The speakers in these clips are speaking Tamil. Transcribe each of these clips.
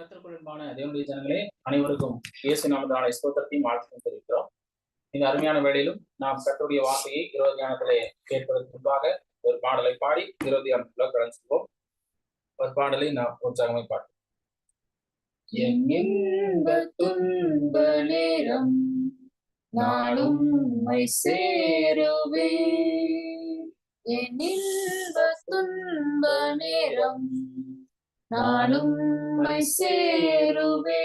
கத்திற்குள்பான தேவனுடைய ஜனங்களே அனைவருக்கும் இயேசு நாமதான ஸ்தோத்திரத்தையும் வாழ்த்தையும் தெரிவிக்கிறோம். இந்த அருமையான வேளையிலும் நாம் கத்தருடைய வார்த்தையை இருபது தியானத்திலே கேட்பதற்கு முன்பாக ஒரு பாடலை பாடி இருபது தியானத்துக்குள்ள கடந்து செல்வோம். ஒரு பாடலை நாம் உற்சாகமே பாடுவோம். துன்ப நேரம் நாளும் சேருவே துன்ப நேரம் நானும் சேருவே.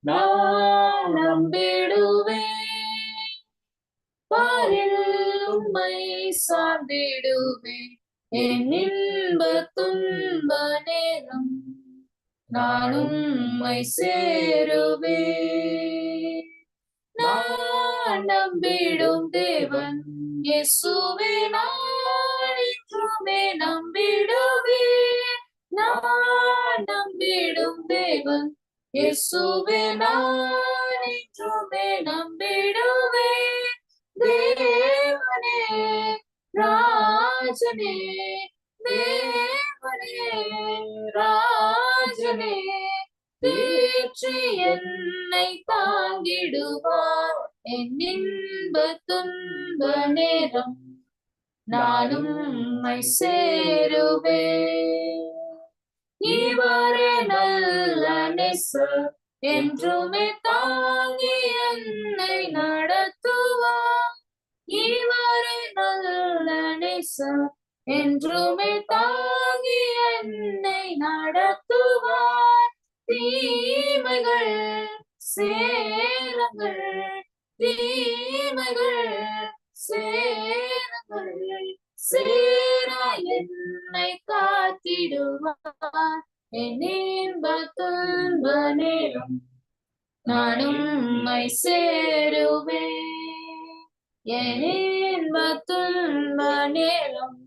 நான் நம்பிடுவேன் பாரில் உம்மை சார்ந்திடுவே. என் இன்ப துன்ப நேரம் நானும் உம்மை சேருவே. நான் நம்பிடும் தேவன் இயேசுவே நான் என்றுமே நம்பிடுவே நான் நம்பிடும் தேவன். இயேசுவே நான் என்றுமே நம்பிடுவே தேவனே ராஜனே தேவனே ராஜனே தேற்றி என்னை தாங்கிடுவார் என் இன்ப துன்ப நேரம் நானும் உம்மை சேருவே இவரே நல்ல நேசர் என்றுமே தாங்கி என்னை நடத்துவா இவரே நல்ல நேசர் என்றுமே தாங்கி என்னை நடத்துவார். தீமைகள் சேரங்கள் தீமைகள் சேரங்கள் சே என்னை காத்திடுவார். என் இன்ப துன்ப நேரம் நானும் உம்மை சேருவேன். என் நேரம்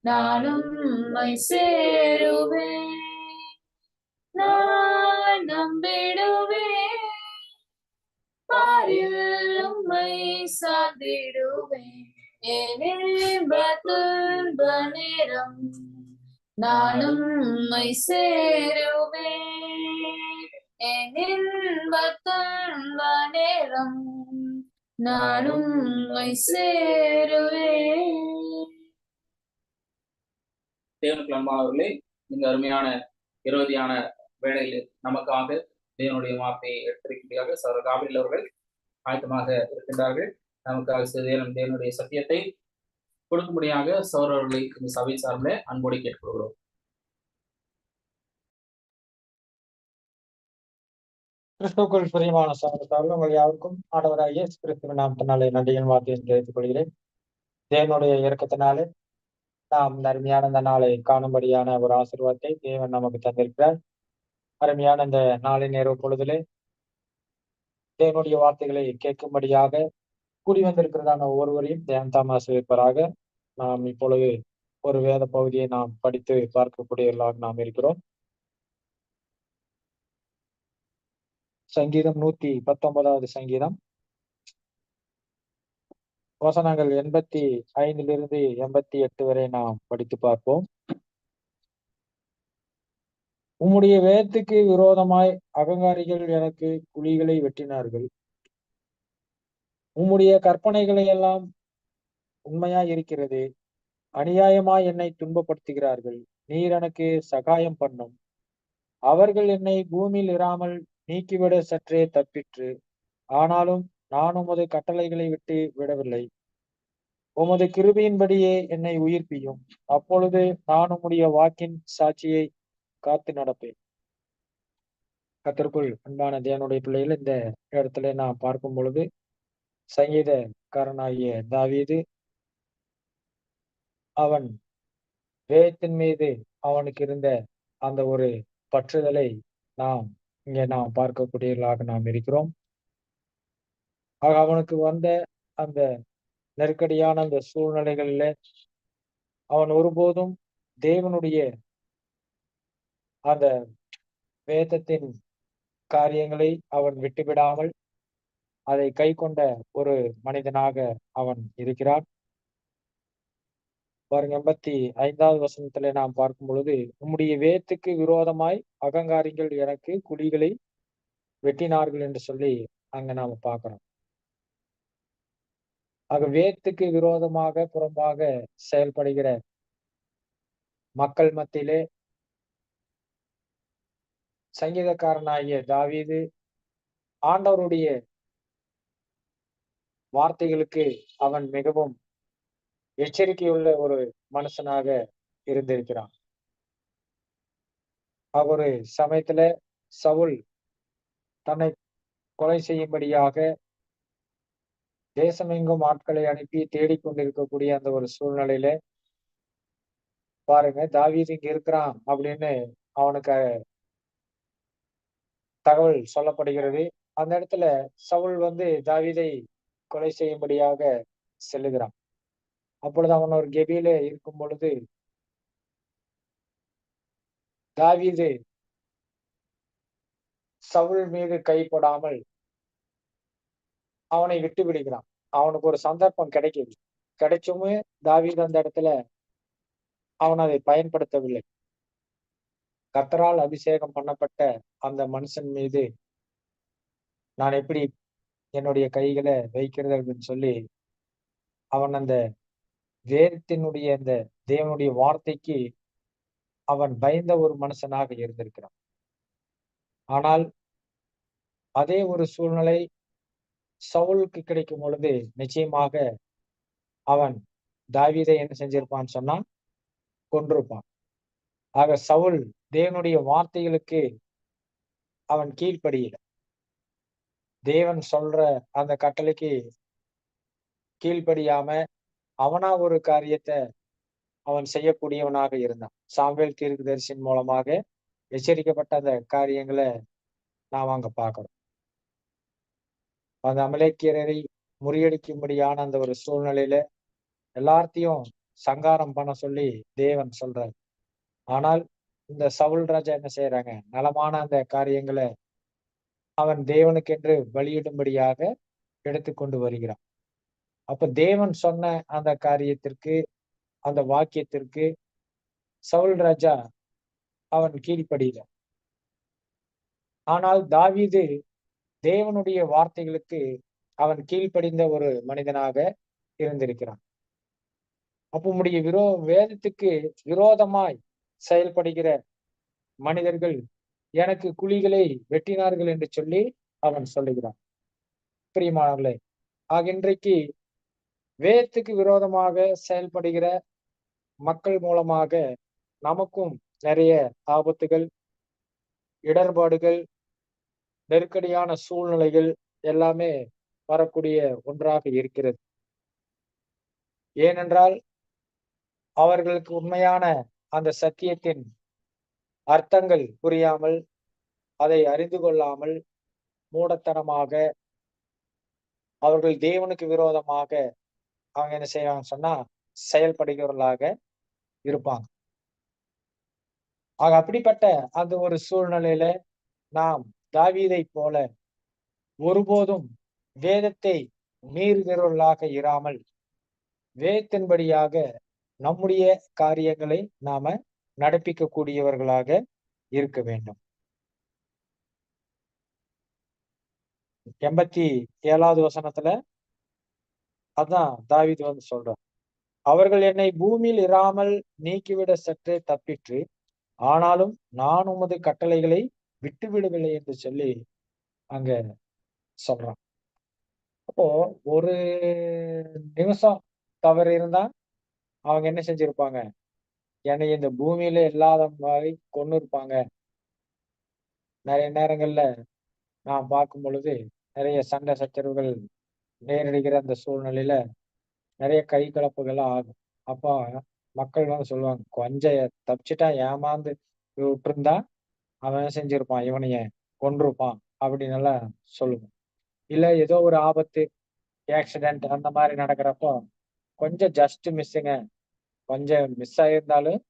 நானும் உம்மை சேருவேன். நான் நம்பிடுவேன். பாரில் உம்மை சார்ந்திடுவேன். துன்ப நேரம் நானும் உம்மை சேருவேன். என் இன்ப துன்ப நேரம் நானும் உம்மை சேருவேன். தேவனுக்கு அன்பானவர்களே இந்த அருமையான இருபதியான வேளையில் நமக்காக தேவனுடைய வார்த்தையை எடுத்திருக்கின்றார்கள் சௌர காபில் அவர்கள் ஆயத்தமாக இருக்கின்றார்கள். நமக்காக சிறிதேனும் தேவனுடைய சத்தியத்தை கொடுக்கும்படியாக சௌரவர்களை இந்த சபை சார்பில் அன்போடு கேட்டுக்கொள்கிறோம். கிறிஸ்துக்குள் பிரியமான சகோதரர்கள் உங்கள் யாருக்கும் ஆண்டவராக இயேசு கிறிஸ்துவின் நாமத்தினாலே நன்றியின் வார்த்தையை தெரிவித்துக் கொள்கிறேன். தேவனுடைய இறக்கத்தினாலே நாம் இந்த அருமையான இந்த நாளை காணும்படியான ஒரு ஆசீர்வாதத்தை தேவன் நமக்கு தந்திருக்கிறார். அருமையான இந்த நாளின் நேர பொழுதிலே தேவனுடைய வார்த்தைகளை கேட்கும்படியாக கூடி வந்திருக்கிறதான ஒவ்வொருவரையும் தேவன் தாம் நாம் இப்பொழுது ஒரு வேத பகுதியை நாம் படித்து பார்க்கக்கூடியவர்களாக நாம் இருக்கிறோம். சங்கீதம் நூத்தி பத்தொன்பதாவது சங்கீதம். வசனங்கள் எண்பத்தி ஐந்திலிருந்து எண்பத்தி எட்டு வரை நாம் படித்து பார்ப்போம். உம்முடைய வேதத்துக்கு விரோதமாய் அகங்காரிகள் எனக்கு குழிகளை வெட்டினார்கள். உம்முடைய கற்பனைகளை எல்லாம் உண்மையாய் இருக்கிறது அநியாயமாய் என்னை துன்பப்படுத்துகிறார்கள். நீர் எனக்கு சகாயம் பண்ணும். அவர்கள் என்னை பூமியில் இராமல் நீக்கிவிட சற்றே தப்பிற்று. ஆனாலும் நான் உமது கட்டளைகளை விட்டு விடவில்லை. உமது கிருபியின்படியே என்னை உயிர்ப்பியும். அப்பொழுது நான் உம்முடைய வாக்கின் சாட்சியை காத்து நடப்பேன். கத்திற்குள் அன்பான தேவனுடைய பிள்ளைகள் இந்த இடத்துல நான் பார்க்கும் பொழுது சங்கீதக்காரனாகிய தாவீது அவன் வேதத்தின் மீது அவனுக்கு இருந்த அந்த ஒரு பற்றுதலை நாம் இங்கே நாம் பார்க்கக்கூடியவர்களாக நாம் இருக்கிறோம். ஆக அவனுக்கு வந்த அந்த நெருக்கடியான அந்த சூழ்நிலைகளில அவன் ஒருபோதும் தேவனுடைய அந்த வேதத்தின் காரியங்களை அவன் விட்டுவிடாமல் அதை கை கொண்ட ஒரு மனிதனாக அவன் இருக்கிறான். பாருங்க எண்பத்தி ஐந்தாவது வசனத்துல நாம் பார்க்கும் பொழுது உம்முடைய வேத்துக்கு விரோதமாய் அகங்காரிகள் எனக்கு குழிகளை வெட்டினார்கள் என்று சொல்லி அங்க நாம பாக்குறோம் ஆக வேத்துக்கு விரோதமாக புறம்பாக செயல்படுகிற மக்கள் மத்தியிலே சங்கீதக்காரனாகிய தாவீது ஆண்டவருடைய வார்த்தைகளுக்கு அவன் மிகவும் எச்சரிக்கையுள்ள ஒரு மனுஷனாக இருந்திருக்கிறான். ஒரு சமயத்துல சவுல் தன்னை கொலை செய்யும்படியாக தேசமெங்கும் ஆட்களை அனுப்பி தேடிக்கொண்டிருக்கக்கூடிய அந்த ஒரு சூழ்நிலையில பாருங்க தாவீது இங்க இருக்கிறான் அப்படின்னு அவனுக்கு தகவல் சொல்லப்படுகிறது. அந்த இடத்துல சவுல் வந்து தாவீதை கொலை செய்யும்படியாக செல்லுகிறான். அப்பொழுது அவன் ஒரு கெபியில இருக்கும் பொழுது தாவீது சவுல் மீது கைப்படாமல் அவனை விட்டு விடுகிறான். அவனுக்கு ஒரு சந்தர்ப்பம் கிடைக்குது. கிடைச்சுமே தாவீது அந்த இடத்துல அவன் அதை பயன்படுத்தவில்லை. கத்தரால் அபிஷேகம் பண்ணப்பட்ட அந்த மனுஷன் மீது நான் எப்படி என்னுடைய கைகளை வைக்கிறது அப்படின்னு சொல்லி அவன் அந்த வேதத்தினுடைய அந்த தேவனுடைய வார்த்தைக்கு அவன் பயந்த ஒரு மனுஷனாக இருந்திருக்கிறான். ஆனால் அதே ஒரு சூழ்நிலை சவுலுக்கு கிடைக்கும் பொழுது நிச்சயமாக அவன் தாவீதை என்ன செஞ்சிருப்பான்னு சொன்னா கொன்றிருப்பான் ஆக சவுல் தேவனுடைய வார்த்தைகளுக்கு அவன் கீழ்ப்படியில. தேவன் சொல்ற அந்த கட்டளைக்கு கீழ்ப்படியாம அவனா ஒரு காரியத்தை அவன் செய்யக்கூடியவனாக இருந்தான். சாம்பேல் தீர்க்கு தரிசின் மூலமாக எச்சரிக்கப்பட்ட அந்த காரியங்களை நாம் அங்க பார்க்கிறோம். அந்த அமலேக்கியரை முறியடிக்கும்படியான அந்த ஒரு சூழ்நிலையில எல்லாத்தையும் சங்காரம் பண்ண சொல்லி தேவன் சொல்றார். ஆனால் இந்த சவுல் ராஜா என்ன செய்யறாங்க நலமான அந்த காரியங்களை அவன் தேவனுக்கென்று பலியிடும்படியாக எடுத்துக்கொண்டு வருகிறான். அப்ப தேவன் சொன்ன அந்த காரியத்திற்கு அந்த வாக்கியத்திற்கு சவுல் ராஜா அவன் கீழ்ப்படியில. ஆனால் தாவீது தேவனுடைய வார்த்தைகளுக்கு அவன் கீழ்ப்படிந்த ஒரு மனிதனாக இருந்திருக்கிறான். அப்போ உம்முடைய விரோ வேதத்துக்கு விரோதமாய் செயல்படுகிற மனிதர்கள் எனக்கு குழிகளை வெட்டினார்கள் என்று சொல்லி அவன் சொல்லுகிறான். பிரியமானவர்களே ஆக இன்றைக்கு வேதத்துக்கு விரோதமாக செயல்படுகிற மக்கள் மூலமாக நமக்கும் நிறைய ஆபத்துகள் இடர்பாடுகள் நெருக்கடியான சூழ்நிலைகள் எல்லாமே வரக்கூடிய ஒன்றாக இருக்கிறது. ஏனென்றால் அவர்களுக்கு உண்மையான அந்த சத்தியத்தின் அர்த்தங்கள் புரியாமல் அதை அறிந்து கொள்ளாமல் மூடத்தனமாக அவர்கள் தேவனுக்கு விரோதமாக அவங்க என்ன செய்வாங்க சொன்னா செயல்படுகிறவர்களாக இருப்பாங்க. ஆக அப்படிப்பட்ட அந்த ஒரு சூழ்நிலையில நாம் தாவீதை போல ஒருபோதும் வேதத்தை மீறுகிறவர்களாக இராமல் வேதத்தின்படியாக நம்முடைய காரியங்களை நாம நடப்பிக்கக்கூடியவர்களாக இருக்க வேண்டும். எண்பத்தி ஏழாவது வசனத்துல அதான் தாவீது வந்து சொல்றான் அவர்கள் என்னை பூமியில் இராமல் நீக்கிவிட சற்றே தப்பிற்று ஆனாலும் நான் உமது கட்டளைகளை விட்டு விடவில்லை என்று சொல்லி அங்க சொல்றான். அப்போ ஒரு நிமிஷம் தவறு இருந்தா அவங்க என்ன செஞ்சிருப்பாங்க? என்னை இந்த பூமியில இல்லாத மாதிரி கொண்டு இருப்பாங்க நிறைய நேரங்கள்ல நான் பார்க்கும் பொழுது நிறைய சண்டை சச்சரவுகள் நேரடிக்கிற அந்த சூழ்நிலையில நிறைய கை கலப்புகள்லாம் ஆகும். அப்போ மக்கள் வந்து சொல்லுவாங்க கொஞ்சம் தப்பிச்சுட்டா ஏமாந்து விட்டுருந்தா அவன் செஞ்சிருப்பான்? இவனைய கொண்டிருப்பான் அப்படின்னு எல்லாம் சொல்லுவோம். இல்ல ஏதோ ஒரு ஆபத்து ஆக்சிடென்ட் அந்த மாதிரி நடக்கிறப்போ கொஞ்சம் ஜஸ்ட் மிஸ்ஸுங்க கொஞ்சம் மிஸ் ஆயிருந்தாலும்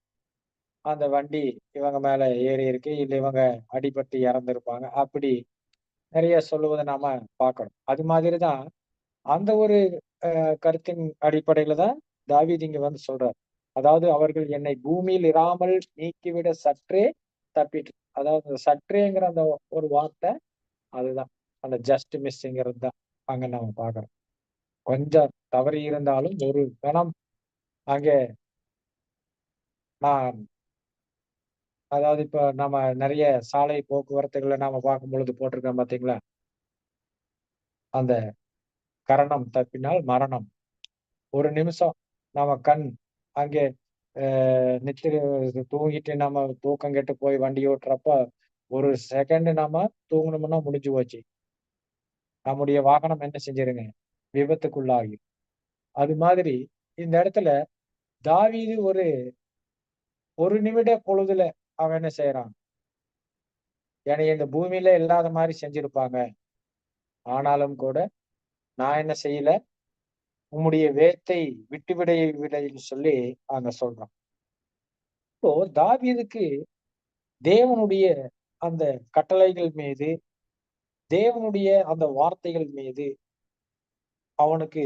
அந்த வண்டி இவங்க மேல ஏறி இருக்கு இல்லை இவங்க அடிபட்டு இறந்துருப்பாங்க அப்படி நிறைய சொல்லுவதை நாம பார்க்கணும். அது மாதிரிதான் அந்த ஒரு கருத்தின் அடிப்படையில தான் தாவீது இங்க வந்து சொல்றாரு. அதாவது அவர்கள் என்னை பூமியில் இராமல் நீக்கிவிட சற்றே தப்பிட்டு அதாவது சற்றேங்கிற அந்த ஒரு வார்த்தை அதுதான். அந்த ஜஸ்ட் மிஸ்ங்கிறது தான் அங்க நாம பாக்குறோம் கொஞ்சம் தவறி இருந்தாலும் ஒரு கணம் அங்கே நான் அதாவது இப்ப நம்ம நிறைய சாலை போக்குவரத்துகளை நாம பார்க்கும் பொழுது போட்டிருக்கோம் பாத்தீங்களா அந்த கரணம் தப்பினால் மரணம். ஒரு நிமிஷம் நம்ம கண் அங்கே அஹ் நித்திர தூங்கிட்டு நம்ம தூக்கம் கெட்டு போய் வண்டி ஓட்டுறப்ப ஒரு செகண்ட் நாம தூங்கணும்னா முடிஞ்சு போச்சு. நம்முடைய வாகனம் என்ன செஞ்சிருங்க? விபத்துக்குள்ளாகி. அது மாதிரி இந்த இடத்துல தாவீது ஒரு ஒரு நிமிட பொழுதுல அவன் என்ன செய்யறான்? என்னை இந்த பூமியில இல்லாத மாதிரி செஞ்சிருப்பாங்க. ஆனாலும் கூட நான் என்ன செய்யல? உம்முடைய வேத்தை விட்டுவிட விடைன்னு சொல்லி அங்க சொல்றான். இப்போ தாவியதுக்கு தேவனுடைய அந்த கட்டளைகள் மீது தேவனுடைய அந்த வார்த்தைகள் மீது அவனுக்கு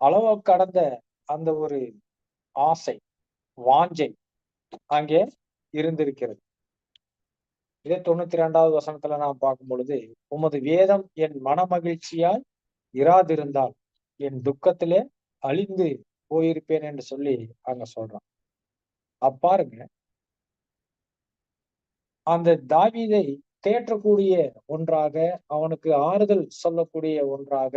அளவு கடந்த அந்த ஒரு ஆசை வாஞ்சை அங்கே இருந்திருக்கிறது. இதே தொண்ணூத்தி ரெண்டாவது வசனத்துல நாம் பார்க்கும் பொழுது உமது வேதம் என் மன மகிழ்ச்சியால் இராதிருந்தால் என் துக்கத்திலே அழிந்து போயிருப்பேன் என்று சொல்லி அங்க சொல்றான். அப்பாருங்க அந்த தாவீதை தேற்றக்கூடிய ஒன்றாக அவனுக்கு ஆறுதல் சொல்லக்கூடிய ஒன்றாக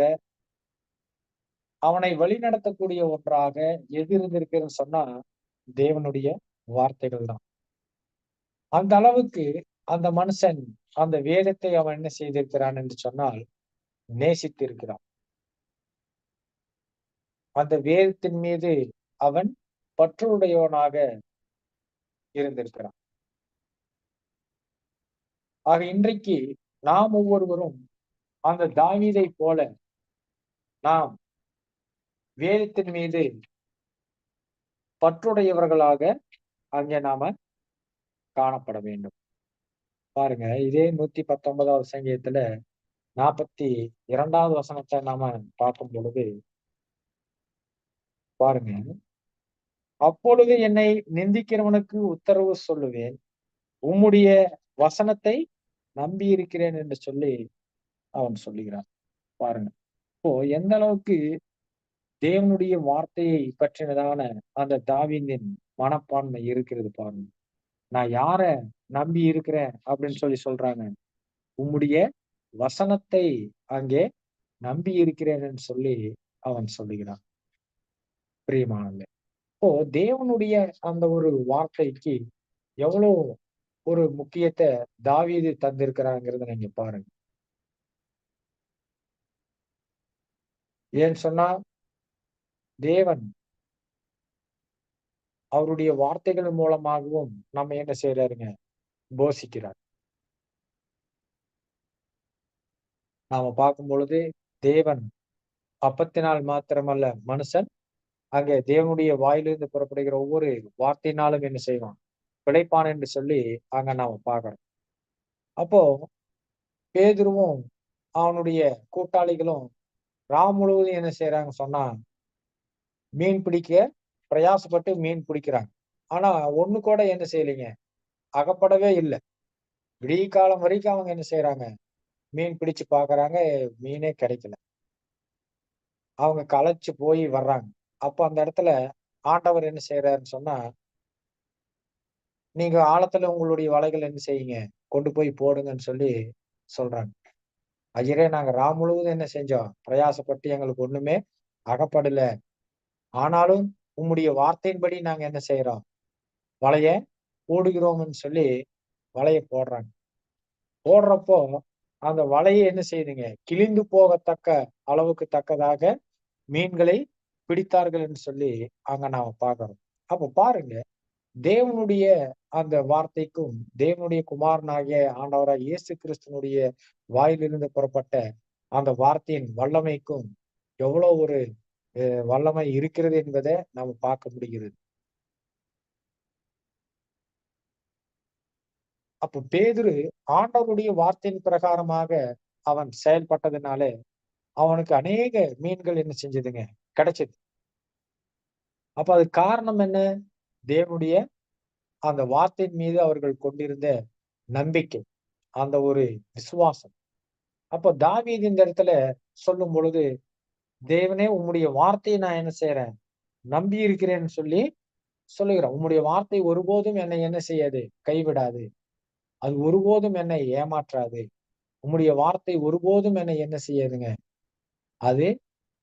அவனை வழிநடத்தக்கூடிய ஒன்றாக எது இருந்திருக்குன்னு சொன்னா தேவனுடைய வார்த்தைகள் தான். அந்த அளவுக்கு அந்த மனுஷன் அந்த வேதத்தை அவன் என்ன செய்திருக்கிறான் என்று சொன்னால் நேசித்திருக்கிறான். அந்த வேதத்தின் மீது அவன் பற்றுடையவனாக இருந்திருக்கிறான். ஆக இன்றைக்கு நாம் ஒவ்வொருவரும் அந்த தாவீதை போல நாம் வேதத்தின் மீது பற்றுடையவர்களாக அங்கே நாம காணப்பட வேண்டும். பாருங்க இதே நூத்தி பத்தொன்பதாவது சங்கீதத்துல நாற்பத்தி இரண்டாவது வசனத்தை நாம பார்க்கும் பொழுது பாருங்க அப்பொழுது என்னை நிந்திக்கிறவனுக்கு உத்தரவு சொல்லுவேன். உம்முடைய வசனத்தை நம்பி இருக்கிறேன் என்று சொல்லி அவன் சொல்லுகிறான். பாருங்க இப்போ எந்த அளவுக்கு தேவனுடைய வார்த்தையை பற்றினதான அந்த தாவிந்தின் மனப்பான்மை இருக்கிறது பாருங்க. நான் யார நம்பி இருக்கிறேன் அப்படின்னு சொல்லி சொல்றாங்க. உம்முடைய வசனத்தை அங்கே நம்பி இருக்கிறேன் சொல்லி அவன் சொல்லுகிறான். பிரியமானது இப்போ தேவனுடைய அந்த ஒரு வார்த்தைக்கு எவ்வளவு ஒரு முக்கியத்தை தாவீது தந்திருக்கிறாங்கிறத நீங்க பாருங்க. ஏன்னு சொன்னா தேவன் அவருடைய வார்த்தைகள் மூலமாகவும் நம்ம என்ன செய்யறாருங்க போஷிக்கிறார். நாம பார்க்கும் பொழுது தேவன் அப்பத்தினால் மாத்திரமல்ல மனுஷன் அங்கே தேவனுடைய வாயிலிருந்து புறப்படுகிற ஒவ்வொரு வார்த்தையினாலும் என்ன செய்வான்? பிழைப்பான் என்று சொல்லி அங்க நாம பார்க்கிறோம். அப்போ பேதுருவும் அவனுடைய கூட்டாளிகளும் ராம் முழுவதும் என்ன செய்யறாங்க சொன்னா மீன் பிடிக்க பிரயாசப்பட்டு மீன் பிடிக்கிறாங்க. ஆனா ஒண்ணு கூட என்ன செய்யலைங்க? அகப்படவே இல்லை. விடிய காலம் வரைக்கும் அவங்க என்ன செய்யறாங்க மீன் பிடிச்சு பாக்குறாங்க மீனே கிடைக்கல. அவங்க களைச்சு போய் வர்றாங்க. அப்போ அந்த இடத்துல ஆண்டவர் என்ன செய்யறாருன்னு சொன்னா நீங்க ஆழத்துல உங்களுடைய வலைகள் என்ன செய்யுங்க? கொண்டு போய் போடுங்கன்னு சொல்லி சொல்றாங்க. ஐயரே நாங்க ரா முழுவதும் என்ன செஞ்சோம்? பிரயாசப்பட்டு எங்களுக்கு ஒண்ணுமே அகப்படல. ஆனாலும் உம்முடைய வார்த்தையின்படி நாங்க என்ன செய்யறோம் வலைய போடுகிறோம்னு சொல்லி வலைய போடுறாங்க. போடுறப்போ அந்த வலையை என்ன செய்யுதுங்க? கிழிந்து போகத்தக்க அளவுக்கு தக்கதாக மீன்களை பிடித்தார்கள் என்று சொல்லி அங்க நாம பாக்குறோம் அப்ப பாருங்க தேவனுடைய அந்த வார்த்தைக்கும் தேவனுடைய குமாரனாகிய ஆண்டவராக இயேசு கிறிஸ்தனுடைய வாயிலிருந்து புறப்பட்ட அந்த வார்த்தையின் வல்லமைக்கும் எவ்வளவு ஒரு வல்லமை இருக்கிறது என்பதை நாம பார்க்க முடிகிறது. அப்ப பேதுரு ஆண்டவருடைய வார்த்தையின் பிரகாரமாக அவன் செயல்பட்டதுனாலே அவனுக்கு அநேக மீன்கள் என்ன செஞ்சதுங்க? கிடைச்சது. அப்ப அது காரணம் என்ன? தேவனுடைய அந்த வார்த்தையின் மீது அவர்கள் கொண்டிருந்த நம்பிக்கை அந்த ஒரு விசுவாசம். அப்ப தாவீது இந்த இடத்துல சொல்லும் பொழுது தேவனே உம்முடைய வார்த்தையை நான் என்ன செய்யறேன் நம்பி இருக்கிறேன்னு சொல்லி சொல்லுகிறேன் உம்முடைய வார்த்தை ஒருபோதும் என்னை என்ன செய்யாது? கைவிடாது. அது ஒருபோதும் என்னை ஏமாற்றாது. உம்முடைய வார்த்தை ஒருபோதும் என்னை என்ன செய்யாதுங்க? அது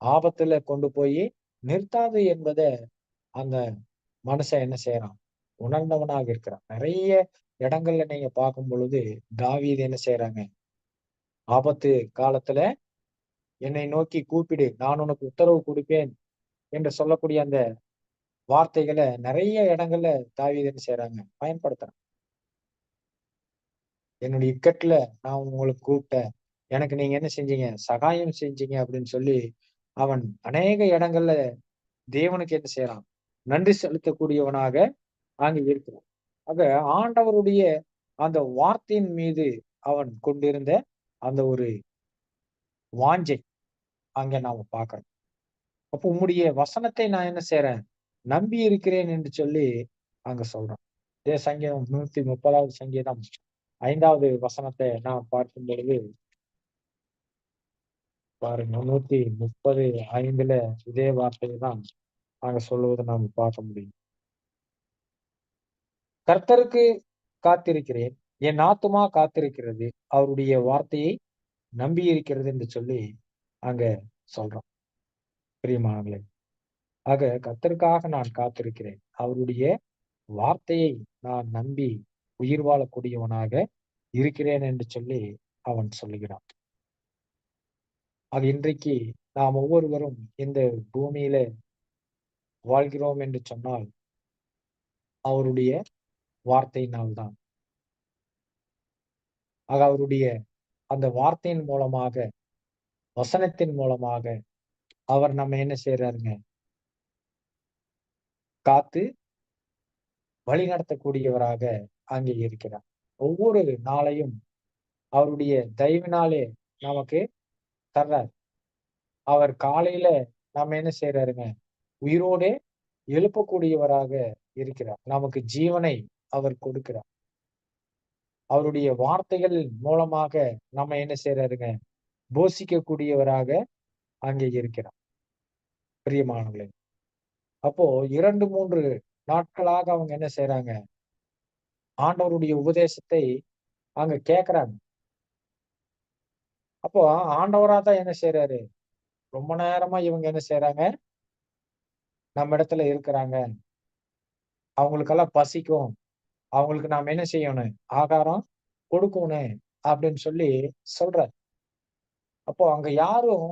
ஆபத்துல கொண்டு போய் நிறுத்தாது என்பதை அந்த மனுஷன் என்ன செய்யறான் உணர்ந்தவனாக இருக்கிறான். நிறைய இடங்கள்ல நீங்க பார்க்கும் பொழுது தாவீது என்ன செய்யறாங்க ஆபத்து காலத்துல என்னை நோக்கி கூப்பிடு நான் உனக்கு உத்தரவு கொடுப்பேன் என்று சொல்லக்கூடிய அந்த வார்த்தைகளை நிறைய இடங்கள்ல தாவீது என்ன செய்யறாங்க பயன்படுத்துறாங்க என்னுடைய இக்கட்டுல நான் உங்களுக்கு கூப்பிட்டேன். எனக்கு நீங்க என்ன செஞ்சீங்க? சகாயம் செஞ்சீங்க அப்படின்னு சொல்லி அவன் அநேக இடங்கள்ல தேவனுக்கு என்ன செய்யறான் நன்றி செலுத்தக்கூடியவனாக அங்க இருக்கிறான். ஆக ஆண்டவருடைய அந்த வார்த்தையின் மீது அவன் கொண்டிருந்த அந்த ஒரு வாஞ்சை அங்க நாம பாக்குறோம் அப்போ உம்முடைய வசனத்தை நான் என்ன செய்யறேன் நம்பி இருக்கிறேன் என்று சொல்லி அங்க சொல்றான். இதே சங்கீதம் நூத்தி முப்பதாவது சங்கீதம் ஐந்தாவது வசனத்தை நாம் பார்க்கும் பொழுது பாருங்க நூத்தி முப்பது ஐந்துல இதே வார்த்தையை தான் அங்க சொல்லுவதை நாம் பார்க்க முடியும். கர்த்தருக்கு காத்திருக்கிறேன் என் ஆத்துமா காத்திருக்கிறது அவருடைய வார்த்தையை நம்பி இருக்கிறது என்று சொல்லி அங்க சொல்றோம் பிரியமானங்களே ஆக கத்தருக்காக நான் காத்திருக்கிறேன். அவருடைய வார்த்தையை நான் நம்பி உயிர் வாழக்கூடியவனாக இருக்கிறேன் என்று சொல்லி அவன் சொல்லுகிறான். அது இன்றைக்கு நாம் ஒவ்வொருவரும் இந்த பூமியில வாழ்கிறோம் என்று சொன்னால் அவருடைய வார்த்தையினால்தான். ஆக அவருடைய அந்த வார்த்தையின் மூலமாக வசனத்தின் மூலமாக அவர் நம்ம என்ன செய்யறாருங்க காத்து வழி நடத்தக்கூடியவராக அங்கே இருக்கிறார். ஒவ்வொரு நாளையும் அவருடைய தயவினாலே நமக்கு தர்றார். அவர் காலையில நாம என்ன செய்யறாருங்க உயிரோடே எழுப்பக்கூடியவராக இருக்கிறார். நமக்கு ஜீவனை அவர் கொடுக்கிறார். அவருடைய வார்த்தைகள் மூலமாக நம்ம என்ன செய்யறாருங்க போஷிக்கக்கூடியவராக அங்கே இருக்கிறார். பிரியமானவர்களே அப்போ இரண்டு மூன்று நாட்களாக அவங்க என்ன செய்யறாங்க ஆண்டவருடைய உபதேசத்தை அங்க கேக்குறாங்க. அப்போ ஆண்டவரா தான் என்ன செய்யறாரு ரொம்ப நேரமா இவங்க என்ன செய்யறாங்க நம்ம இடத்துல இருக்கிறாங்க. அவங்களுக்கெல்லாம் பசிக்கும். அவங்களுக்கு நாம் என்ன செய்யணும்? ஆகாரம் கொடுக்கணும் அப்படின்னு சொல்லி சொல்ற அப்போ அங்க யாரும்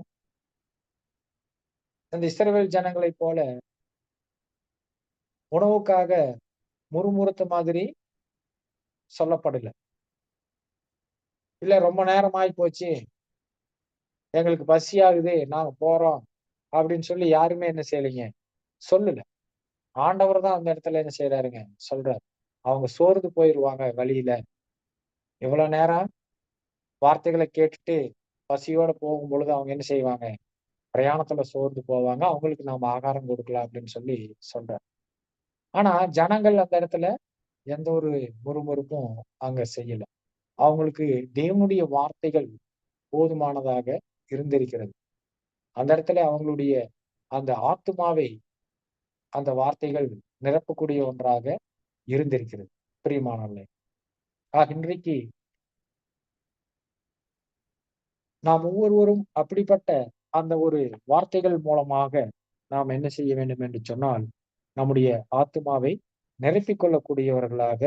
அந்த இஸ்ரவேல் ஜனங்களை போல உணவுக்காக முறுமுறுத்த மாதிரி சொல்லப்படல. இல்ல ரொம்ப நேரம் ஆகி போச்சு. எங்களுக்கு பசி ஆகுது. நாங்க போறோம். அப்படின்னு சொல்லி யாருமே என்ன செய்யலைங்க. சொல்லல. ஆண்டவர் தான் அந்த இடத்துல என்ன செய்யறாருங்க சொல்றாரு. அவங்க சோர்ந்து போயிருவாங்க வழியில. இவ்வளவு நேரம் வார்த்தைகளை கேட்டுட்டு பசியோட போகும் பொழுது அவங்க என்ன செய்வாங்க? பிரயாணத்துல சோர்ந்து போவாங்க. அவங்களுக்கு நாம ஆகாரம் கொடுக்கலாம் அப்படின்னு சொல்லி சொல்ற ஆனா ஜனங்கள் அந்த இடத்துல எந்த ஒரு முறுமுறுப்பும் அங்க செய்யல. அவங்களுக்கு தேவனுடைய வார்த்தைகள் போதுமானதாக இருந்திருக்கிறது. அந்த இடத்துல அவங்களுடைய அந்த ஆத்மாவை அந்த வார்த்தைகள் நிரப்பக்கூடிய ஒன்றாக இருந்திருக்கிறது. பிரியமானவர்களே ஆக இன்றைக்கு நாம் ஒவ்வொருவரும் அப்படிப்பட்ட அந்த ஒரு வார்த்தைகள் மூலமாக நாம் என்ன செய்ய வேண்டும் என்று சொன்னால் நம்முடைய ஆத்மாவை நிரப்பிக் கொள்ளக்கூடியவர்களாக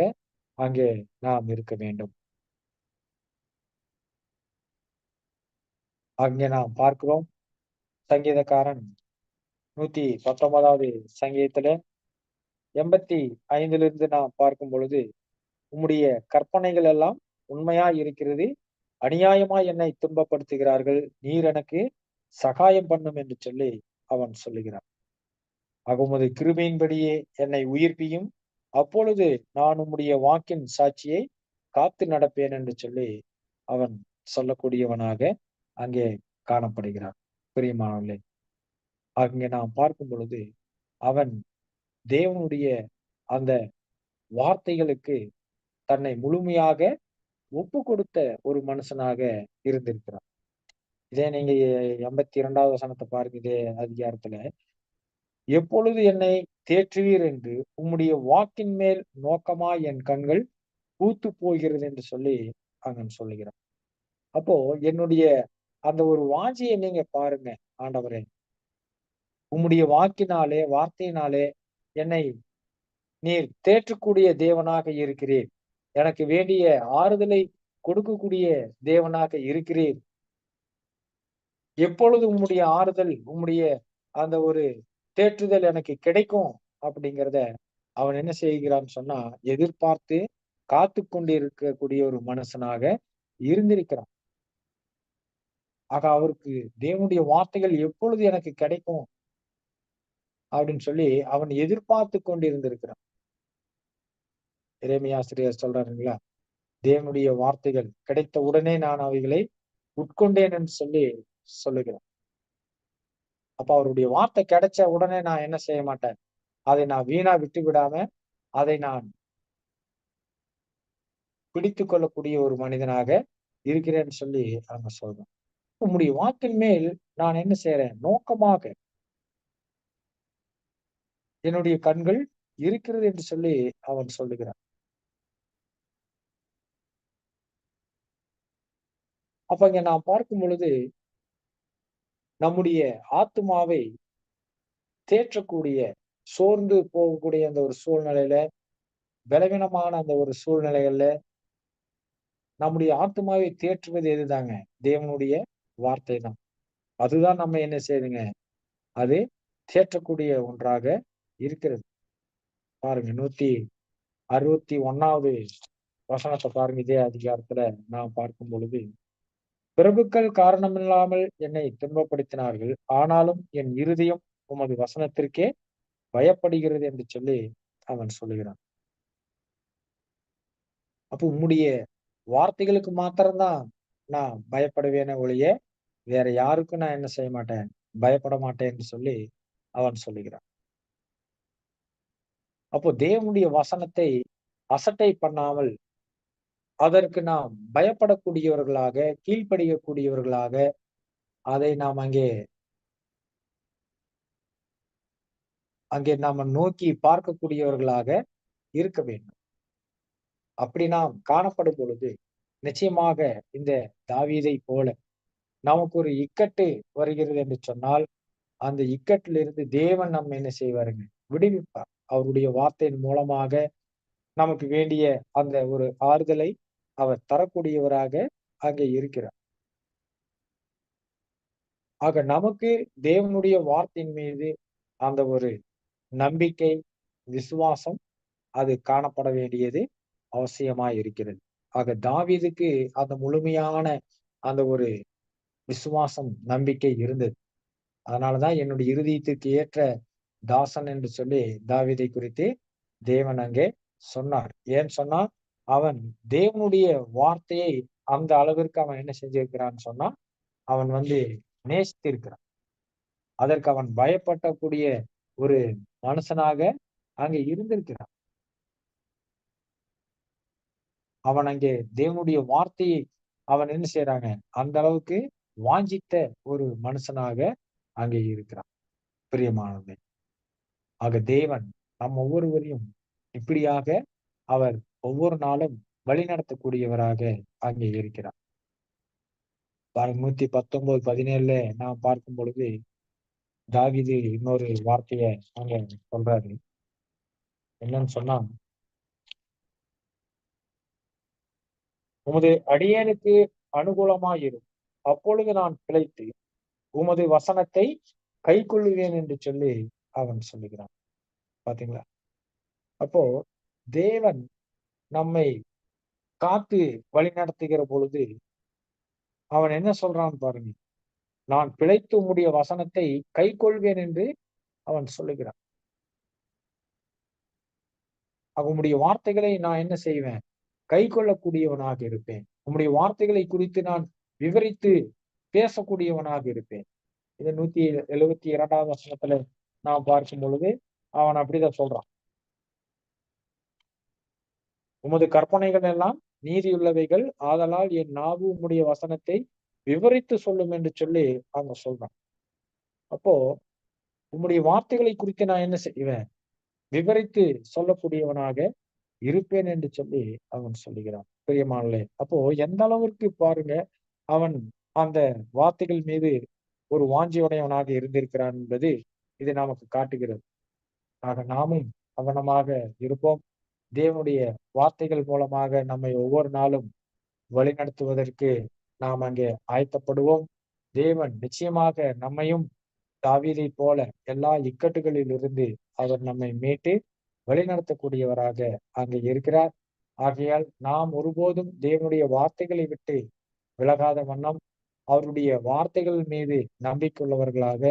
அங்கே நாம் இருக்க வேண்டும். அங்கே நாம் பார்க்கிறோம் சங்கீதக்காரன் நூத்தி பத்தொன்பதாவது சங்கீதத்துல எண்பத்தி ஐந்துல இருந்து நாம் பார்க்கும் பொழுது உம்முடைய கற்பனைகள் எல்லாம் உண்மையா இருக்கிறது? அநியாயமா என்னை துன்பப்படுத்துகிறார்கள்? நீர் எனக்கு சகாயம் பண்ணும் என்று சொல்லி அவன் சொல்லுகிறான். அகமது கிருபையின்படியே என்னை உயிர்ப்பியும். அப்பொழுது நான் உம்முடைய வாக்கின் சாட்சியை காத்து நடப்பேன் என்று சொல்லி அவன் சொல்லக்கூடியவனாக அங்கே காணப்படுகிறான். பிரியமானவர்களே அங்கே நாம் பார்க்கும் பொழுது அவன் தேவனுடைய அந்த வார்த்தைகளுக்கு தன்னை முழுமையாக ஒப்பு கொடுத்த ஒரு மனுஷனாக இருந்திருக்கிறார். இதே நீங்க எண்பத்தி இரண்டாவது வசனத்தை பாருங்க இதே அதிகாரத்துல எப்பொழுது என்னை தேற்றுவீர் என்று உம்முடைய வாக்கின் மேல் நோக்கமா என் கண்கள் பூத்து போகிறது என்று சொல்லி அங்கன் சொல்லுகிறார். அப்போ என்னுடைய அந்த ஒரு வாஞ்சியை நீங்க பாருங்க ஆண்டவரே. உம்முடைய வாக்கினாலே வார்த்தையினாலே என்னை நீர் தேற்றக்கூடிய தேவனாக இருக்கிறேன் எனக்கு வேண்டிய ஆறுதலை கொடுக்கக்கூடிய தேவனாக இருக்கிறீர். எப்பொழுது உம்முடைய ஆறுதல் உம்முடைய அந்த ஒரு தேற்றுதல் எனக்கு கிடைக்கும் அப்படிங்கிறத அவன் என்ன செய்கிறான்னு சொன்னா எதிர்பார்த்து காத்து கொண்டிருக்கக்கூடிய ஒரு மனுஷனாக இருந்திருக்கிறான். ஆக அவருக்கு தேவனுடைய வார்த்தைகள் எப்பொழுது எனக்கு கிடைக்கும் அப்படின்னு சொல்லி அவன் எதிர்பார்த்து கொண்டிருந்திருக்கிறான். இறைமையாசிரியர் சொல்றாருங்களா? தேவனுடைய வார்த்தைகள் கிடைத்த உடனே நான் அவைகளை உட்கொண்டேன் என்று சொல்லி சொல்லுகிறேன் அப்ப அவருடைய வார்த்தை கிடைச்ச உடனே நான் என்ன செய்ய மாட்டேன்? அதை நான் வீணா விட்டு விடாம அதை நான் பிடித்து கொள்ளக்கூடிய ஒரு மனிதனாக இருக்கிறேன்னு சொல்லி அவங்க சொல்றோம் உம்முடைய வாக்கின் மேல் நான் என்ன செய்யறேன் நோக்கமாக என்னுடைய கண்கள் இருக்கிறது என்று சொல்லி அவன் சொல்லுகிறான். அப்ப இங்க நான் பார்க்கும் பொழுது நம்முடைய ஆத்மாவை தேற்றக்கூடிய சோர்ந்து போகக்கூடிய அந்த ஒரு சூழ்நிலையில பலவீனமான அந்த ஒரு சூழ்நிலைகள்ல நம்முடைய ஆத்மாவை தேற்றுவது எதுதாங்க? தேவனுடைய வார்த்தை தான் அதுதான் நம்ம என்ன செய்யுதுங்க? அது தேற்றக்கூடிய ஒன்றாக இருக்கிறது. பாருங்க நூத்தி அறுபத்தி ஒன்னாவது வசனத்தை பாருங்க இதே அதிகாரத்துல நாம் பார்க்கும் பொழுது. பிரபுக்கள் காரணமில்லாமல் என்னை துன்பப்படுத்தினார்கள். ஆனாலும் என் இருதயம் உமது வசனத்திற்கே பயப்படுகிறது என்று சொல்லி அவன் சொல்லுகிறான். அப்போ உம்முடைய வார்த்தைகளுக்கு மாத்திரம்தான் நான் பயப்படுவேன ஒழிய வேற யாருக்கும் நான் என்ன செய்ய மாட்டேன்? பயப்பட மாட்டேன் என்று சொல்லி அவன் சொல்லுகிறான். அப்போ தேவனுடைய வசனத்தை அசட்டை பண்ணாமல் அதற்கு நாம் பயப்படக்கூடியவர்களாக கீழ்ப்படியக்கூடியவர்களாக அதை நாம் அங்கே அங்கே நாம நோக்கி பார்க்கக்கூடியவர்களாக இருக்க வேண்டும். அப்படி நாம் காணப்படும் பொழுது நிச்சயமாக இந்த தாவீதை போல நமக்கு ஒரு இக்கட்டு வருகிறது என்று சொன்னால் அந்த இக்கட்டிலிருந்து தேவன் நம்ம என்ன செய்வாருங்க? விடுவிப்பார். அவருடைய வார்த்தையின் மூலமாக நமக்கு வேண்டிய அந்த ஒரு ஆறுதலை அவர் தரக்கூடியவராக அங்கே இருக்கிறார். ஆக நமக்கு தேவனுடைய வார்த்தையின் மீது அந்த ஒரு நம்பிக்கை விசுவாசம் அது காணப்பட வேண்டியது அவசியமாய் இருக்கிறது. ஆக தாவிதுக்கு அந்த முழுமையான அந்த ஒரு விசுவாசம் நம்பிக்கை இருந்தது. அதனாலதான் என்னுடைய இருதயத்திற்கு ஏற்ற தாசன் என்று சொல்லி தாவிதை குறித்து தேவன் அங்கே சொன்னார். ஏன் சொன்னா அவன் தேவனுடைய வார்த்தையை அந்த அளவிற்கு அவன் என்ன செஞ்சிருக்கிறான்னு சொன்னா அவன் வந்து நேசித்திருக்கிறான். அதற்கு அவன் பயப்படக்கூடிய ஒரு மனுஷனாக அங்கே இருந்திருக்கிறான். அவன் அங்கே தேவனுடைய வார்த்தையை அவன் என்ன செய்யறாங்க அந்த அளவுக்கு வாஞ்சித்த ஒரு மனுஷனாக அங்கே இருக்கிறான். பிரியமானது ஆக தேவன் நம் ஒவ்வொருவரையும் இப்படியாக அவர் ஒவ்வொரு நாளும் வழிநடத்தக்கூடியவராக அங்கே இருக்கிறார். நூத்தி பத்தொன்பது பதினேழுல நாம் பார்க்கும் பொழுது தாவிது இன்னொரு வார்த்தைய அங்க சொல்றாரு. என்னன்னு சொன்னா உமது அடியனுக்கு அனுகூலமாயிரும். அப்பொழுது நான் பிழைத்து உமது வசனத்தை கை கொள்ளுவேன் என்று சொல்லி அவன் சொல்லுகிறான். பாத்தீங்களா? அப்போ தேவன் நம்மை காத்து வழி நடத்துகிற பொழுது அவன் என்ன சொல்றான் பாருங்க நான் பிழைத்து உம்முடைய வசனத்தை கை கொள்வேன் என்று அவன் சொல்லுகிறான். உம்முடைய வார்த்தைகளை நான் என்ன செய்வேன்? கை கொள்ளக்கூடியவனாக இருப்பேன். உம்முடைய வார்த்தைகளை குறித்து நான் விவரித்து பேசக்கூடியவனாக இருப்பேன். இது நூத்தி எழுபத்தி இரண்டாவது வசனத்துல நாம் பார்க்கும் பொழுது அவன் அப்படிதான் சொல்றான். உமது கற்பனைகள் எல்லாம் நீதியுள்ளவைகள். ஆதலால் என் நாவு உம்முடைய வசனத்தை விவரித்து சொல்லும் என்று சொல்லி அவங்க சொல்றான் அப்போ உம்முடைய வார்த்தைகளை குறித்து நான் என்ன செய்வேன்? விவரித்து சொல்லக்கூடியவனாக இருப்பேன் என்று சொல்லி அவன் சொல்லுகிறான். பிரியமானே அப்போ எந்த அளவிற்கு பாருங்க அவன் அந்த வார்த்தைகள் மீது ஒரு வாஞ்சியுடையவனாக இருந்திருக்கிறான் என்பது இது நமக்கு காட்டுகிறது. ஆக நாமும் கவனமாக இருப்போம். தேவனுடைய வார்த்தைகள் மூலமாக நம்மை ஒவ்வொரு நாளும் வழிநடத்துவதற்கு நாம் அங்கே ஆயத்தப்படுவோம். தேவன் நிச்சயமாக நம்மையும் தாவீதை போல எல்லா இக்கட்டுகளில் இருந்து அவர் நம்மை மீட்டு வழிநடத்தக்கூடியவராக அங்கே இருக்கிறார். ஆகையால் நாம் ஒருபோதும் தேவனுடைய வார்த்தைகளை விட்டு விலகாத வண்ணம் அவருடைய வார்த்தைகள் மீது நம்பிக்கையுள்ளவர்களாக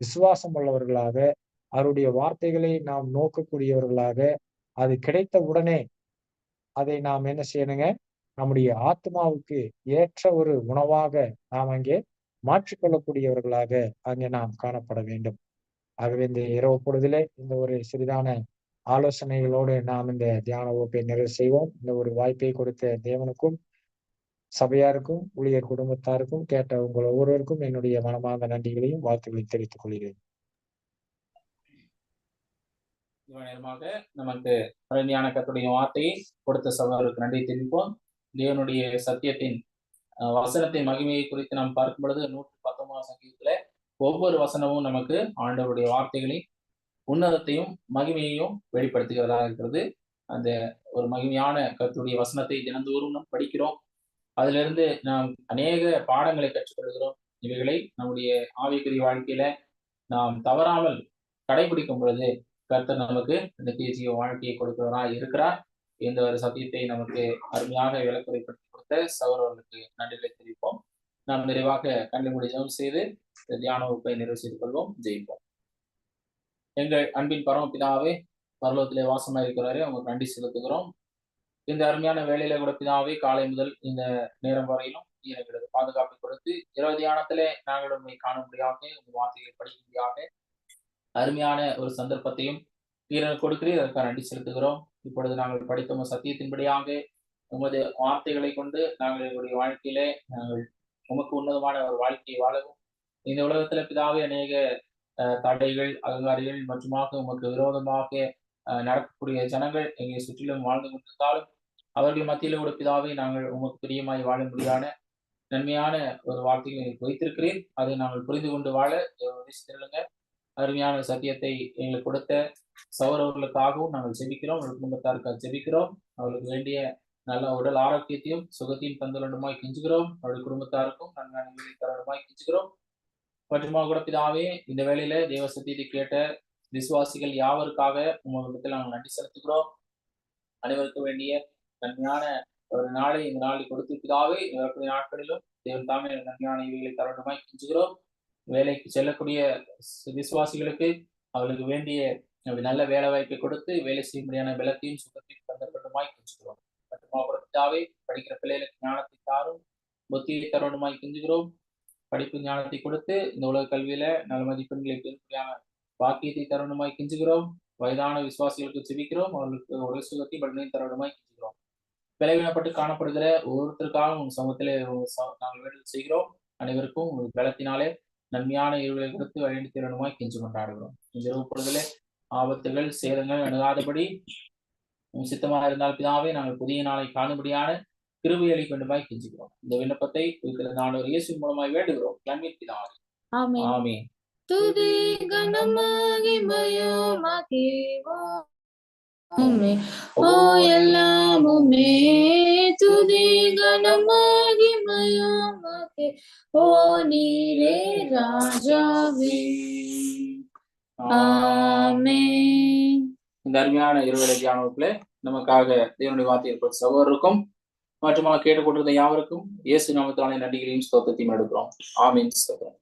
விசுவாசம் உள்ளவர்களாக அவருடைய வார்த்தைகளை நாம் நோக்கக்கூடியவர்களாக அது கிடைத்த உடனே அதை நாம் என்ன செய்யணுங்க? நம்முடைய ஆத்மாவுக்கு ஏற்ற ஒரு உணவாக நாம் அங்கே மாற்றிக்கொள்ளக்கூடியவர்களாக அங்கே நாம் காணப்பட வேண்டும். ஆகவே இந்த இரவு பொழுதிலே இந்த ஒரு சிறிதான ஆலோசனைகளோடு நாம் இந்த தியான வகுப்பை நிறைவு செய்வோம். இந்த ஒரு வாய்ப்பை கொடுத்த தேவனுக்கும் சபையாருக்கும் ஊழியர் குடும்பத்தாருக்கும் கேட்ட உங்கள் ஒவ்வொருவருக்கும் என்னுடைய மனமார்ந்த நன்றிகளையும் வாழ்த்துக்களையும் தெரிவித்துக் கொள்கிறேன் இவ்வளவு நேரமாக நமக்கு அருமையான கத்துடைய வார்த்தையை கொடுத்த சகோதரருக்கு நன்றி தெரிவிப்போம். தேவனுடைய சத்தியத்தின் வசனத்தை வசனத்தின் மகிமையை குறித்து நாம் பார்க்கும் பொழுது நூற்றி பத்தொன்பதாம் சங்கீதத்துல ஒவ்வொரு வசனமும் நமக்கு ஆண்டவருடைய வார்த்தைகளின் உன்னதத்தையும் மகிமையையும் வெளிப்படுத்துகிறதாக இருக்கிறது. அந்த ஒரு மகிமையான கத்துடைய வசனத்தை தினந்தோறும் நாம் படிக்கிறோம். அதிலிருந்து நாம் அநேக பாடங்களை கற்றுக்கொள்கிறோம். இவைகளை நம்முடைய ஆவிக்குரிய வாழ்க்கையில நாம் தவறாமல் கடைபிடிக்கும் பொழுது கர்த்தர் நமக்கு நித்திய ஜீவ வாழ்க்கையை கொடுக்கிறவரா இருக்கிறார் இந்த ஒரு சத்தியத்தை நமக்கு அருமையாக விளக்குறைப்படுத்தி கொடுத்த சகோதரர்களுக்கு நன்றிகளை தெரிவிப்போம். நாம் நிறைவாக கண்டு முடி ஜெபம் செய்து தியான வகுப்பை நிறைவு செய்து கொள்வோம். ஜெயிப்போம். எங்கள் அன்பின் பரமபிதாவே பரலோகத்திலே வாசமா இருக்கிறாரே அவங்க நன்றி செலுத்துகிறோம். இந்த அருமையான வேலையில கூட பிதாவே காலை முதல் இந்த நேரம் வரையிலும் எங்களுக்கு பாதுகாப்பை கொடுத்து இரவு தியானத்திலே நாங்கள் உண்மை காணும்படியாக உங்கள் வார்த்தைகளை படிக்கும்படியாக அருமையான ஒரு சந்தர்ப்பத்தையும் வீரனுக்கு கொடுக்கிறீர். அதற்காக நன்றி செலுத்துகிறோம். இப்பொழுது நாங்கள் படித்த சத்தியத்தின்படியாக உமது வார்த்தைகளை கொண்டு நாங்கள் எங்களுடைய வாழ்க்கையிலே நாங்கள் உமக்கு உன்னதமான ஒரு வாழ்க்கையை வாழவும். இந்த உலகத்துல பிதாவே அநேக தடைகள் அகங்காரிகள் மற்றுமாக உமக்கு விரோதமாக அஹ், நடக்கக்கூடிய ஜனங்கள் எங்களை சுற்றிலும் வாழ்ந்து கொண்டிருந்தாலும் அவர்கள் மத்தியில கூட பிதாவே நாங்கள் உமக்கு பிரியமாய் வாழும்படியான நன்மையான ஒரு வார்த்தைகளை எங்களுக்கு வைத்திருக்கிறேன். அதை நாங்கள் புரிந்து கொண்டு வாழ திருளுங்க அருமையான சத்தியத்தை எங்களுக்கு கொடுத்த சௌரவர்களுக்காகவும் நாங்கள் ஜெபிக்கிறோம் உங்கள் குடும்பத்தாருக்காக ஜெபிக்கிறோம். அவர்களுக்கு வேண்டிய நல்ல உடல் ஆரோக்கியத்தையும் சுகத்தையும் தந்துள்ளடுமாய் கெஞ்சுகிறோம். அவருடைய குடும்பத்தாருக்கும் நன்மை தரணுமாய் கெஞ்சுகிறோம். மற்றும் கூட பிதாவே இந்த வேளையில தேவ சத்தியத்தை கேட்ட விசுவாசிகள் யாவருக்காக உங்களிடத்தில் நாங்கள் நன்றி செலுத்துகிறோம். அனைவருக்கும் வேண்டிய நன்மையான ஒரு நாளை இந்த நாளில் கொடுத்து இந்த வரக்கூடிய நாட்களிலும் தேவன் தாமே நன்மையான இவைகளை தரணுமாய் கெஞ்சுகிறோம். வேலைக்கு செல்லக்கூடிய விசுவாசிகளுக்கு அவர்களுக்கு வேண்டிய நல்ல வேலை வாய்ப்பை கொடுத்து வேலை செய்யும்படியான பலத்தையும் சுகத்தையும் தந்தப்படுமாய் கெஞ்சுகிறோம் மற்றும் படிக்கிற பிள்ளைகளுக்கு ஞானத்தை தாரும் புத்தியை தருணமாய் கெஞ்சுகிறோம் படிப்பு ஞானத்தை கொடுத்து இந்த உலக கல்வியில நல்ல மதிப்பெண்களை பெறும்படியான பாக்கியத்தை தருணமாய் கெஞ்சுகிறோம் வயதான விசுவாசிகளுக்கு செவிக்கிறோம் அவர்களுக்கு உடல் சுகத்தையும் பலனையும் தருணமாய் கெஞ்சுகிறோம் விளைவினப்பட்டு காணப்படுகிற ஒவ்வொருத்தருக்காகவும் சமூகத்திலே நாங்கள் வேண்டுதல் செய்கிறோம். அனைவருக்கும் உங்கள் பலத்தினாலே நன்மையான இருளை கொடுத்து வழிநடத்தி திறனுமாய் கெஞ்சு கொண்டாடுகிறோம். இந்த இரவு பொழுதுல ஆபத்துகள் சேதங்கள் அணுகாதபடி சித்தமாக இருந்தால் பிதாவே நாங்கள் புதிய நாளை காணும்படியான கிருபையளை கொண்டுமாய் கெஞ்சுகிறோம். இந்த விண்ணப்பத்தை நான் ஒரு இயேசு மூலமாய் வேண்டுகிறோம். நன்மை பிதாவே. ஆமென். துதி ஓ எல்லாமுமே துதி கனமகிமையுமாகி ஓ நீரே ராஜாவே. ஆமென். இந்த அருமையான இருவேளை தியான வகுப்புல நமக்காக தேவனுடைய வார்த்தையை சகோதரருக்கும் மற்றும் கேட்டுக்கொண்டிருந்த யாவருக்கும் இயேசு நாமத்திலான நன்றிகளையும் ஸ்தோத்திரத்தையும் எடுக்கிறோம். ஆமீன். ஸ்தோத்திரம்.